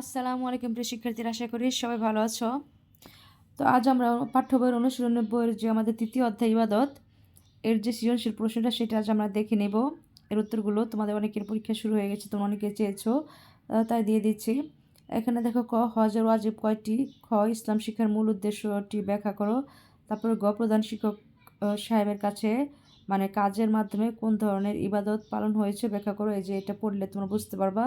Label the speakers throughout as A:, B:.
A: আসসালামু আলাইকুম প্রিয় শিক্ষার্থীরা, আশা করি সবাই ভালো আছো। তো আজ আমরা পাঠ্য বইয়ের অনুশীলন বইয়ের যে আমাদের তৃতীয় অধ্যায় ইবাদত, এর যে সৃজনশীল প্রশ্নটা সেটা আজ আমরা দেখে নেব। এর উত্তরগুলো তোমাদের অনেকের পরীক্ষা শুরু হয়ে গেছে, তোমরা অনেকে চেয়েছো তাই দিয়ে দিচ্ছি। এখানে দেখো ক হজর ওয়াজিব কয়টি? খ, ইসলাম শিক্ষার মূল উদ্দেশ্যটি ব্যাখ্যা করো। তারপরে গ, প্রধান শিক্ষক সাহেবের কাছে মানে কাজের মাধ্যমে কোন ধরনের ইবাদত পালন হয়েছে ব্যাখ্যা করো, এই যে এটা পড়লে তোমরা বুঝতে পারবা।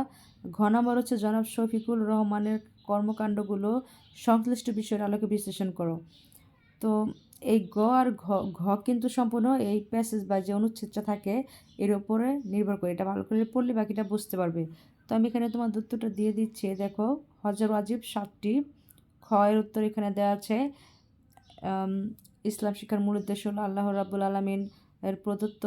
A: ঘ নম্বর হচ্ছে, জনাব শফিকুল রহমানের কর্মকাণ্ডগুলো সংশ্লিষ্ট বিষয়ের আলোকে বিশ্লেষণ করো। তো এই গ আর ঘ ঘ কিন্তু সম্পূর্ণ এই প্যাসেজ বা যে অনুচ্ছেদটা থাকে, এর উপরে নির্ভর করে। এটা ভালো করে পড়লে বাকিটা বুঝতে পারবে। তো আমি এখানে তোমার উত্তরটা দিয়ে দিচ্ছি, দেখো হজর ওয়াজিব সাতটি খ এর উত্তর এখানে দেওয়া আছে। ইসলাম শিক্ষার মূল উদ্দেশ্য হলো আল্লাহ রাবুল আলমিন এর প্রদত্ত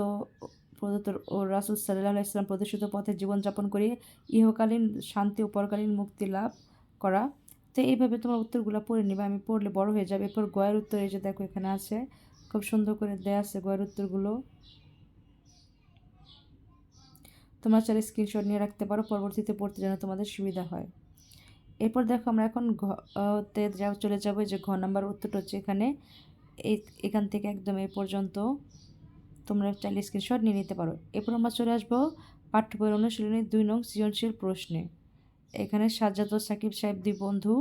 A: প্রদত্ত ও রাসুল সাল্লাহ ইসলাম প্রদর্শিত পথে জীবনযাপন করে ইহকালীন শান্তি ও পরকালীন মুক্তি লাভ করা। তো এইভাবে তোমার উত্তরগুলো পড়ে নিবে, আমি পড়লে বড় হয়ে যাবে। এরপর গয়ের উত্তর এই যে দেখো এখানে আছে, খুব সুন্দর করে দেয়া আছে গয়ের উত্তরগুলো। তোমরা চাইলে স্ক্রিনশট নিয়ে রাখতে পারো, পরবর্তীতে পড়তে যেন তোমাদের সুবিধা হয়। এরপর দেখো আমরা এখন ঘ তে যা- চলে যাব যে ঘ নাম্বার উত্তরটা হচ্ছে এখানে। এখান থেকে একদম এ পর্যন্ত। তোমরা চাইলে স্ক্রিনশট নিয়ে নিতে পারো। এরপর আমরা চলে আসব পাঠ্য বইয়ের অনুশীলনী দুই নং সৃজনশীল প্রশ্নে। এখানে সাজ্জাদ সাকিব সাহেব দুই বন্ধু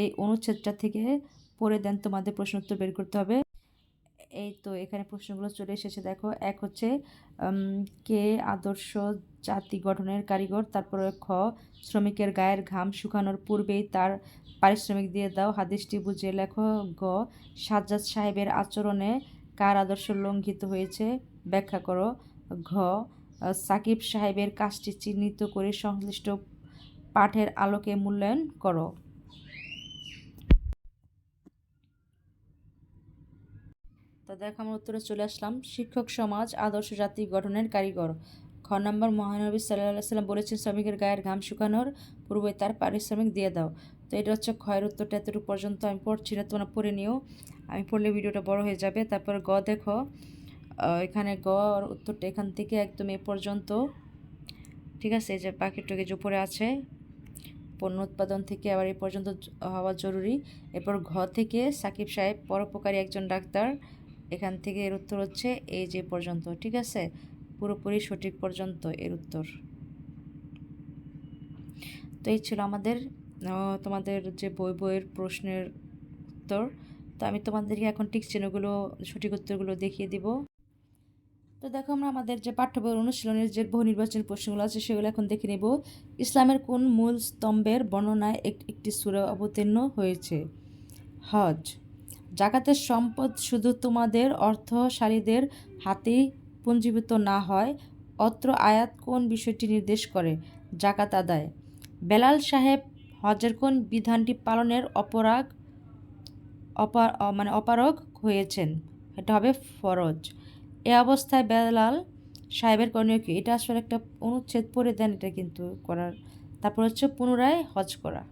A: এই অনুচ্ছেদটা থেকে পড়ে দেন তোমাদের প্রশ্ন উত্তর বের করতে হবে। এই তো এখানে প্রশ্নগুলো চলে এসেছে, দেখো। এক হচ্ছে কে আদর্শ জাতি গঠনের কারিগর? তারপরে খ, শ্রমিকের গায়ের ঘাম শুকানোর পূর্বেই তার পারিশ্রমিক দিয়ে দাও। হাদিসটি বুঝিয়ে লেখো। গ, সাজ্জাদ সাহেবের আচরণে কার আদর্শ লঙ্ঘিত হয়েছে? ব্যাখ্যা করো। ঘ, সাকিব সাহেবের কাজটি চিহ্নিত করে সংশ্লিষ্ট পাঠের আলোকে মূল্যায়ন করো। তো দেখো, আমার উত্তরে চলে আসলাম। শিক্ষক সমাজ, আদর্শ জাতি গঠনের কারিগর। খ নম্বর, মহানবী সাল্লাহ সাল্লাম বলেছেন শ্রমিকের গায়ের ঘাম শুকানোর পূর্বে তার পারিশ্রমিক দিয়ে দাও। তো এটা হচ্ছে ক্ষয়ের উত্তরটা এতটুকু পর্যন্ত আমি পড়ছি না, তোমরা পড়ে নিও। আমি পড়লে ভিডিওটা বড় হয়ে যাবে। তারপর গ দেখো এখানে গ উত্তরটা এখান থেকে একদম এ পর্যন্ত। ঠিক আছে যে পাখিটুকে যে উপরে আছে। পণ্য উৎপাদন থেকে আবার এ পর্যন্ত হওয়া জরুরি। এরপর ঘ থেকে সাকিব সাহেব পরোপকারী একজন ডাক্তার। এখান থেকে এর উত্তর হচ্ছে এই যে পর্যন্ত। ঠিক আছে? পুরোপুরি সঠিক পর্যন্ত এর উত্তর। তো এই ছিল আমাদের তোমাদের যে বই, বইয়ের প্রশ্নের উত্তর। তো আমি তোমাদেরকে এখন টিক চিহ্নগুলো, সঠিক উত্তরগুলো দেখিয়ে দিব। তো দেখো আমরা আমাদের যে পাঠ্য বই অনুশীলনের যে বহু নির্বাচনী প্রশ্নগুলো আছে, সেগুলো এখন দেখে নেব। ইসলামের কোন মূল স্তম্ভের বর্ণনায় একটি সুরা অবতীর্ণ হয়েছে? হজ। জাকাতের সম্পদ শুধু তোমাদের অর্থশালীদের হাতেই পুঞ্জীভূত না হয়, অত্র আয়াত কোন বিষয়টি নির্দেশ করে? জাকাত আদায়। বেলাল সাহেব হজের কোন বিধানটি পালনের অপরাগ, অপার মানে অপারগ হয়েছেন? এটা হবে ফরজ। এ অবস্থায় বেলাল সাহেবের করণীয় কি? এটা আসলে একটা অনুচ্ছেদ পড়ে দেন, এটা কিন্তু করার। তারপর হচ্ছে পুনরায় হজ করা।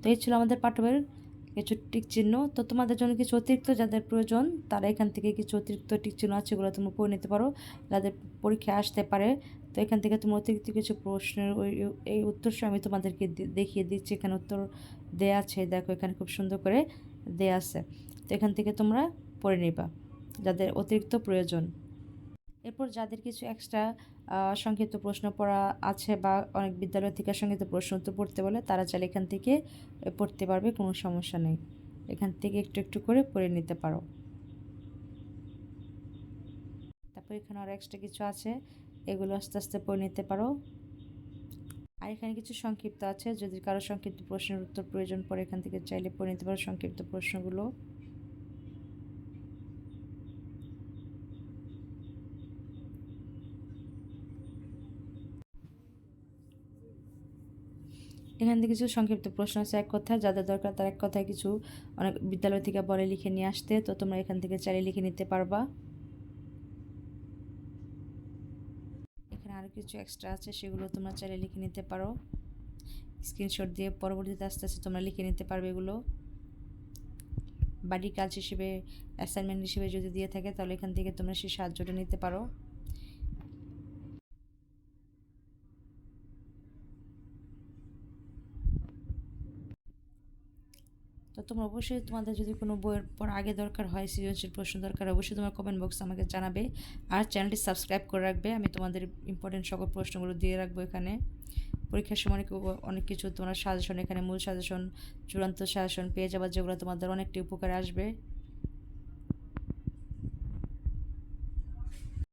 A: তো এই ছিল আমাদের পাঠবের কিছু টিক চিহ্ন। তো তোমাদের জন্য কিছু অতিরিক্ত যাদের প্রয়োজন, তারা এখান থেকে কিছু অতিরিক্ত টিক চিহ্ন আছে এগুলো তোমরা পড়ে নিতে পারো। যাদের পরীক্ষা আসতে পারে, তো এখান থেকে তুমি অতিরিক্ত কিছু প্রশ্নের ওই, এই উত্তর আমি তোমাদেরকে দেখিয়ে দিচ্ছি। এখানে উত্তর দেয়া আছে, দেখো এখানে খুব সুন্দর করে দেয়া আছে। তো এখান থেকে তোমরা পড়ে নিবা, যাদের অতিরিক্ত প্রয়োজন। এরপর যাদের কিছু এক্সট্রা সংক্ষিপ্ত প্রশ্ন পড়া আছে বা অনেক বিদ্যালয় থেকে সংক্ষিপ্ত প্রশ্ন উত্তর পড়তে বলে, তারা চাইলে এখান থেকে পড়তে পারবে, কোনো সমস্যা নেই। এখান থেকে একটু একটু করে পড়ে নিতে পারো। তারপর এখানে আর এক্সট্রা কিছু আছে, এগুলো আস্তে আস্তে পড়ে নিতে পারো। আর এখানে কিছু সংক্ষিপ্ত আছে, যদি কারও সংক্ষিপ্ত প্রশ্নের উত্তর প্রয়োজন পড়ে, এখান থেকে চাইলে পড়ে নিতে পারো সংক্ষিপ্ত প্রশ্নগুলো। এখান থেকে কিছু সংক্ষিপ্ত প্রশ্ন আছে, এক কথায় যাদের দরকার তার এক কথায় কিছু অনেক বিদ্যালয় থেকে বলে লিখে নিয়ে আসতে, তো তোমরা এখান থেকে চালিয়ে লিখে নিতে পারবা। এখানে আরও কিছু এক্সট্রা আছে, সেগুলো তোমরা চাইলে লিখে নিতে পারো। স্ক্রিনশট দিয়ে পরবর্তীতে আস্তে আস্তে তোমরা লিখে নিতে পারবে এগুলো। বাড়ির কাজ হিসেবে অ্যাসাইনমেন্ট হিসেবে যদি দিয়ে থাকে, তাহলে এখান থেকে তোমরা সেই সাহায্যটা নিতে পারো। তো তোমরা অবশ্যই তোমাদের যদি কোনো বইয়ের পর আগে দরকার হয়, সৃজনশীল প্রশ্ন দরকার, অবশ্যই তোমার কমেন্ট বক্স আমাকে জানাবে। আর চ্যানেলটি সাবস্ক্রাইব করে রাখবে। আমি তোমাদের ইম্পর্টেন্ট সকল প্রশ্নগুলো দিয়ে রাখব এখানে। পরীক্ষার সময় অনেক অনেক কিছু তোমার সাজেশন এখানে মূল সাজেশন চূড়ান্ত সাজেশন পেয়ে যাবার যেগুলো তোমাদের অনেকটি উপকারে আসবে।